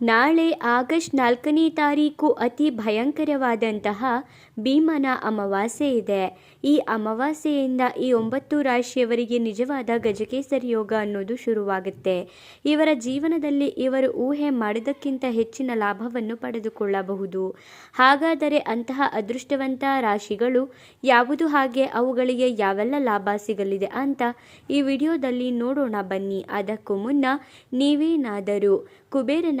ನಾಳೆ ಆಗಸ್ಟ್ ನಾಲ್ಕನೇ ತಾರೀಕು ಅತಿ ಭಯಂಕರವಾದಂತಹ ಭೀಮನ ಅಮಾವಾಸ್ಯೆ ಇದೆ. ಈ ಅಮಾವಾಸ್ಯೆಯಿಂದ ಈ ಒಂಬತ್ತು ರಾಶಿಯವರಿಗೆ ನಿಜವಾದ ಗಜಕೇಸರಿ ಯೋಗ ಅನ್ನೋದು ಶುರುವಾಗುತ್ತೆ. ಇವರ ಜೀವನದಲ್ಲಿ ಇವರು ಊಹೆ ಮಾಡಿದಕ್ಕಿಂತ ಹೆಚ್ಚಿನ ಲಾಭವನ್ನು ಪಡೆದುಕೊಳ್ಳಬಹುದು. ಹಾಗಾದರೆ ಅಂತಹ ಅದೃಷ್ಟವಂತ ರಾಶಿಗಳು ಯಾವುದು ಹಾಗೆ ಅವುಗಳಿಗೆ ಯಾವೆಲ್ಲ ಲಾಭ ಸಿಗಲಿದೆ ಅಂತ ಈ ವಿಡಿಯೋದಲ್ಲಿ ನೋಡೋಣ ಬನ್ನಿ. ಅದಕ್ಕೂ ಮುನ್ನ ನೀವೇನಾದರೂ ಕುಬೇರನ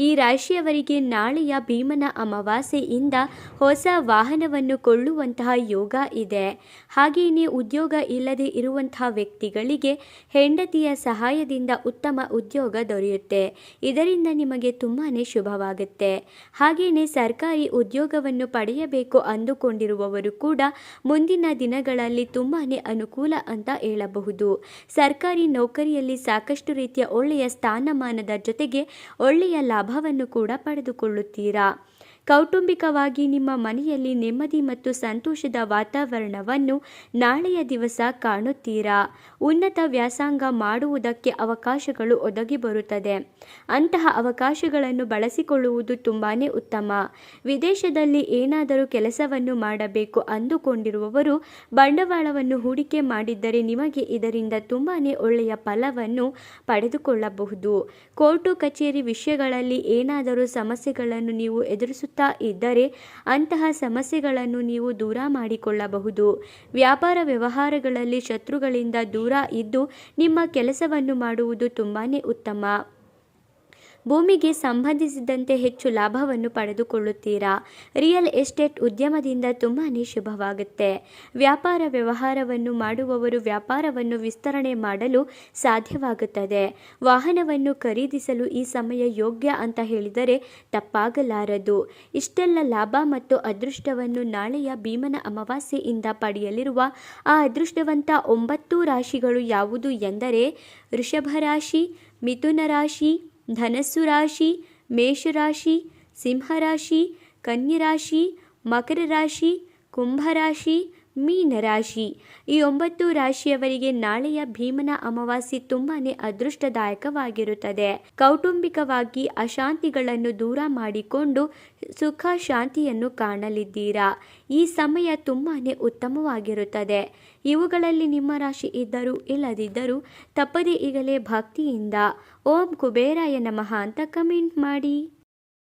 ಈ ರಾಶಿಯವರಿಗೆ ನಾಳೆಯ ಭೀಮನ ಅಮಾವಾಸ್ಯೆಯಿಂದ ಹೊಸ ವಾಹನವನ್ನು ಕೊಳ್ಳುವಂತಹ ಯೋಗ ಇದೆ. ಹಾಗೆಯೇ ಉದ್ಯೋಗ ಇಲ್ಲದೆ ಇರುವಂತಹ ವ್ಯಕ್ತಿಗಳಿಗೆ ಹೆಂಡತಿಯ ಸಹಾಯದಿಂದ ಉತ್ತಮ ಉದ್ಯೋಗ ದೊರೆಯುತ್ತೆ. ಇದರಿಂದ ನಿಮಗೆ ತುಂಬಾ ಶುಭವಾಗುತ್ತೆ. ಹಾಗೆಯೇ ಸರ್ಕಾರಿ ಉದ್ಯೋಗವನ್ನು ಪಡೆಯಬೇಕು ಅಂದುಕೊಂಡಿರುವವರು ಕೂಡ ಮುಂದಿನ ದಿನಗಳಲ್ಲಿ ತುಂಬಾ ಅನುಕೂಲ ಅಂತ ಹೇಳಬಹುದು. ಸರ್ಕಾರಿ ನೌಕರಿಯಲ್ಲಿ ಸಾಕಷ್ಟು ರೀತಿಯ ಒಳ್ಳೆಯ ಸ್ಥಾನಮಾನದ ಜೊತೆಗೆ ಒಳ್ಳೆಯ ಲಾಭವನ್ನು ಕೂಡ ಪಡೆದುಕೊಳ್ಳುತ್ತೀರಾ? ಕೌಟುಂಬಿಕವಾಗಿ ನಿಮ್ಮ ಮನೆಯಲ್ಲಿ ನೆಮ್ಮದಿ ಮತ್ತು ಸಂತೋಷದ ವಾತಾವರಣವನ್ನು ನಾಳೆಯ ದಿವಸ ಕಾಣುತ್ತೀರಾ? ಉನ್ನತ ವ್ಯಾಸಂಗ ಮಾಡುವುದಕ್ಕೆ ಅವಕಾಶಗಳು ಒದಗಿ ಬರುತ್ತದೆ. ಅಂತಹ ಅವಕಾಶಗಳನ್ನು ಬಳಸಿಕೊಳ್ಳುವುದು ತುಂಬಾ ಉತ್ತಮ. ವಿದೇಶದಲ್ಲಿ ಏನಾದರೂ ಕೆಲಸವನ್ನು ಮಾಡಬೇಕು ಅಂದುಕೊಂಡಿರುವವರು ಬಂಡವಾಳವನ್ನು ಹೂಡಿಕೆ ಮಾಡಿದ್ದರೆ ನಿಮಗೆ ಇದರಿಂದ ತುಂಬಾ ಒಳ್ಳೆಯ ಫಲವನ್ನು ಪಡೆದುಕೊಳ್ಳಬಹುದು. ಕೋರ್ಟು ಕಚೇರಿ ವಿಷಯಗಳಲ್ಲಿ ಏನಾದರೂ ಸಮಸ್ಯೆಗಳನ್ನು ನೀವು ಎದುರಿಸುತ್ತಾ ಇದ್ದರೆ ಅಂತಹ ಸಮಸ್ಯೆಗಳನ್ನು ನೀವು ದೂರ ಮಾಡಿಕೊಳ್ಳಬಹುದು. ವ್ಯಾಪಾರ ವ್ಯವಹಾರಗಳಲ್ಲಿ ಶತ್ರುಗಳಿಂದ ದೂರ ಇದ್ದು ನಿಮ್ಮ ಕೆಲಸವನ್ನು ಮಾಡುವುದು ತುಂಬಾ ಉತ್ತಮ. ಭೂಮಿಗೆ ಸಂಬಂಧಿಸಿದಂತೆ ಹೆಚ್ಚು ಲಾಭವನ್ನು ಪಡೆದುಕೊಳ್ಳುತ್ತೀರಾ? ರಿಯಲ್ ಎಸ್ಟೇಟ್ ಉದ್ಯಮದಿಂದ ತುಂಬಾ ಶುಭವಾಗುತ್ತೆ. ವ್ಯಾಪಾರ ವ್ಯವಹಾರವನ್ನು ಮಾಡುವವರು ವ್ಯಾಪಾರವನ್ನು ವಿಸ್ತರಣೆ ಮಾಡಲು ಸಾಧ್ಯವಾಗುತ್ತದೆ. ವಾಹನವನ್ನು ಖರೀದಿಸಲು ಈ ಸಮಯ ಯೋಗ್ಯ ಅಂತ ಹೇಳಿದರೆ ತಪ್ಪಾಗಲಾರದು. ಇಷ್ಟೆಲ್ಲ ಲಾಭ ಮತ್ತು ಅದೃಷ್ಟವನ್ನು ನಾಳೆಯ ಭೀಮನ ಅಮಾವಾಸ್ಯೆಯಿಂದ ಪಡೆಯಲಿರುವ ಆ ಅದೃಷ್ಟವಂತ ಒಂಬತ್ತು ರಾಶಿಗಳು ಯಾವುದು ಎಂದರೆ ವೃಷಭ ರಾಶಿ, ಮಿಥುನ ರಾಶಿ धनस्सु राशि मेष राशि सिंह राशि कन्या राशि मकर राशि कुंभ राशि ಮೀನರಾಶಿ ಈ ಒಂಬತ್ತು ರಾಶಿಯವರಿಗೆ ನಾಳೆಯ ಭೀಮನ ಅಮಾವಾಸ್ಯೆ ತುಂಬಾನೇ ಅದೃಷ್ಟದಾಯಕವಾಗಿರುತ್ತದೆ. ಕೌಟುಂಬಿಕವಾಗಿ ಅಶಾಂತಿಗಳನ್ನು ದೂರ ಮಾಡಿಕೊಂಡು ಸುಖ ಶಾಂತಿಯನ್ನು ಕಾಣಲಿದ್ದೀರಾ? ಈ ಸಮಯ ತುಂಬಾನೇ ಉತ್ತಮವಾಗಿರುತ್ತದೆ. ಇವುಗಳಲ್ಲಿ ನಿಮ್ಮ ರಾಶಿ ಇದ್ದರೂ ಇಲ್ಲದಿದ್ದರೂ ತಪ್ಪದೇ ಈಗಲೇ ಭಕ್ತಿಯಿಂದ. ಓಂ ಕುಬೇರಾಯ ನಮಃ ಅಂತ ಕಮೆಂಟ್ ಮಾಡಿ.